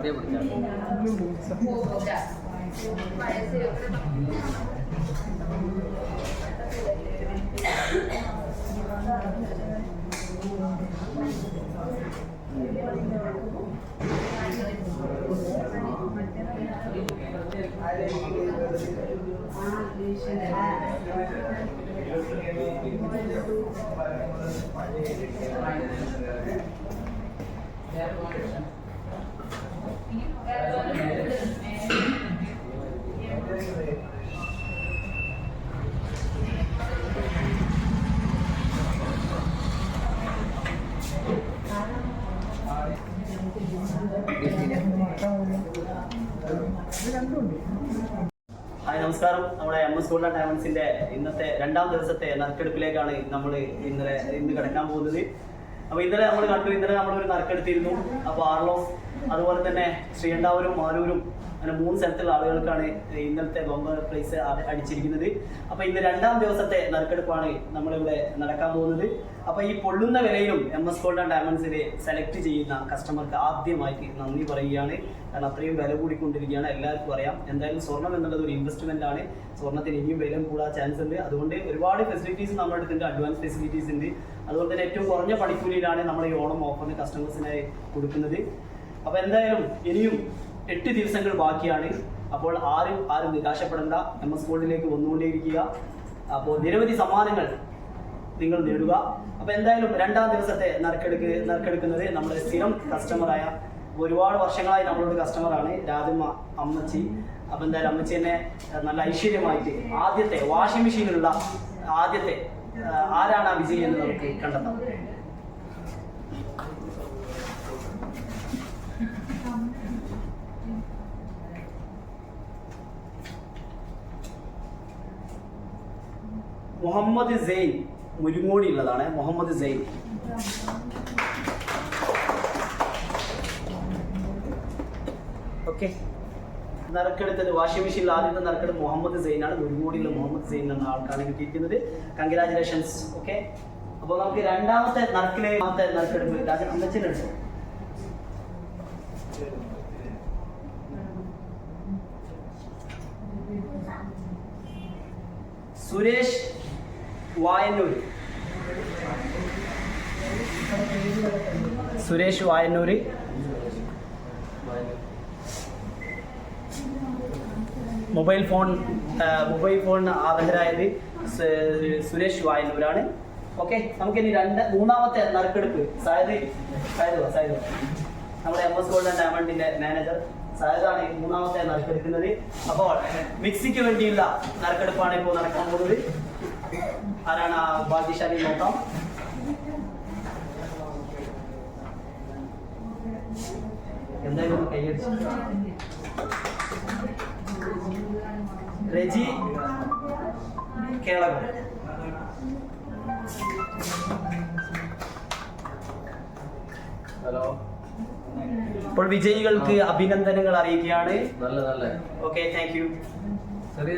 嗯。好的 hi നമസ്കാരം. നമ്മുടെ M S gold ഡയമണ്ട്സിന്റെ ഇന്നത്തെ രണ്ടാം ദിവസത്തെ നറുക്കെടുപ്പിലേക്കാണ് നമ്മൾ ഇന്നലെ ഇന്ന് കിടക്കാൻ പോകുന്നത്. അപ്പോൾ ഇന്നലെ നമ്മൾ കണ്ടു ഇന്നലെ നമ്മൾ ഒരു നറുക്കെടുത്തിരുന്നു. അപ്പോൾ ആർലോസ് അതുപോലെ തന്നെ ശ്രീകണ്ഠാവൂരും മാലൂരും അങ്ങനെ മൂന്ന് സ്ഥലത്തുള്ള ആളുകൾക്കാണ് ഇന്നത്തെ ബോംബ് പ്ലേസ് അടിച്ചിരിക്കുന്നത്. അപ്പൊ ഇന്ന് രണ്ടാം ദിവസത്തെ നറുക്കെടുപ്പാണ് നമ്മളിവിടെ നടക്കാൻ പോകുന്നത്. അപ്പൊ ഈ പൊള്ളുന്ന വിലയിലും എം എസ് ഗോൾഡ് ആൻഡ് ഡയമണ്ട്സിൽ സെലക്ട് ചെയ്യുന്ന കസ്റ്റമർക്ക് ആദ്യമായിട്ട് നന്ദി പറയുകയാണ്. കാരണം അത്രയും വില കൂടിക്കൊണ്ടിരിക്കുകയാണ്. എല്ലാവർക്കും അറിയാം. എന്തായാലും സ്വർണം എന്നുള്ളത് ഒരു ഇൻവെസ്റ്റ്മെന്റ് ആണ്. സ്വർണത്തിന് ഇനിയും വില കൂടാൻ ചാൻസ് ഉണ്ട്. അതുകൊണ്ട് ഒരുപാട് ഫെസിലിറ്റീസ് നമ്മുടെ അടുത്തുണ്ട് അഡ്വാൻസ് ഫെസിലിറ്റീസ് ഉണ്ട്. അതുപോലെ തന്നെ ഏറ്റവും കുറഞ്ഞ പണിക്കൂലിയിലാണ് നമ്മൾ ഈ ഓണം ഓഫറിന് കസ്റ്റമേഴ്സിനായി കൊടുക്കുന്നത്. അപ്പോൾ എന്തായാലും ഇനിയും എട്ട് ദിവസങ്ങൾ ബാക്കിയാണ്. അപ്പോൾ ആരും ആരും നിരാശപ്പെടേണ്ട. എം എസ് ഗോൾഡിലേക്ക് വന്നുകൊണ്ടേയിരിക്കുക. അപ്പോൾ നിരവധി സമ്മാനങ്ങൾ നിങ്ങൾ നേടുക. അപ്പോൾ എന്തായാലും രണ്ടാം ദിവസത്തെ നറുക്കെടുക്ക് നറുക്കെടുക്കുന്നത് നമ്മുടെ സ്ഥിരം കസ്റ്റമറായ ഒരുപാട് വർഷങ്ങളായി നമ്മളോട് കസ്റ്റമറാണ് രാജമ്മ അമ്മച്ചി. അപ്പോൾ എന്തായാലും അമ്മച്ചി തന്നെ നല്ല ഐശ്വര്യമായിട്ട് ആദ്യത്തെ വാഷിംഗ് മെഷീനിലുള്ള ആദ്യത്തെ ആരാണ് ആ വിജയി എന്ന് നമുക്ക് കണ്ടെത്താം. മുഹമ്മദ് സെയിൻ മുരിങ്ങോടിയുള്ളതാണ്. മുഹമ്മദ് സെയിൻ. ഓക്കെ. നറുക്കെടുത്തത് വാഷിംഗ് മെഷീനിൽ ആദ്യത്തെ നറുക്കെടുത്ത് മുഹമ്മദ് സെയിനാണ് മുരുങ്ങോടിയുള്ള മുഹമ്മദ് സെയിൻ എന്ന ആൾക്കാണ് കിട്ടിയിരിക്കുന്നത്. Congratulations okay. അപ്പോൾ നമുക്ക് രണ്ടാമത്തെ നറുക്കിലെ നറുക്കെടുപ്പ് Rajan Suresh Vayannur. Suresh Vayannur. Mobile phone mobile അർഹരായത് സു- സുരേഷ് വായന്നൂരാണ്. ഓക്കെ നമുക്കിനി രണ്ട് മൂന്നാമത്തെ നറുക്കെടുപ്പ്. സായത് സായത് നമ്മുടെ എം എസ് ഗോൾഡ് ആൻഡ് ഡയമണ്ടിന്റെ മാനേജർ. സായതാണ് ഈ മൂന്നാമത്തെ നറുക്കെടുക്കുന്നത് അപ്പോൾ മിക്സിക്ക് വേണ്ടിയുള്ള നറുക്കെടുപ്പാണ് ഇപ്പോൾ നടക്കാൻ പോകുന്നത്. ആരാണ് ആ ഭാഗ്യശാലി നോക്കാം. എന്തായാലും കൈയടിച്ചു രജി കേളകം. ഹലോ. ഇപ്പോൾ വിജയികൾക്ക് അഭിനന്ദനങ്ങൾ അറിയിക്കുകയാണ്. നല്ല നല്ല. ഓക്കെ താങ്ക് യു ചെറിയ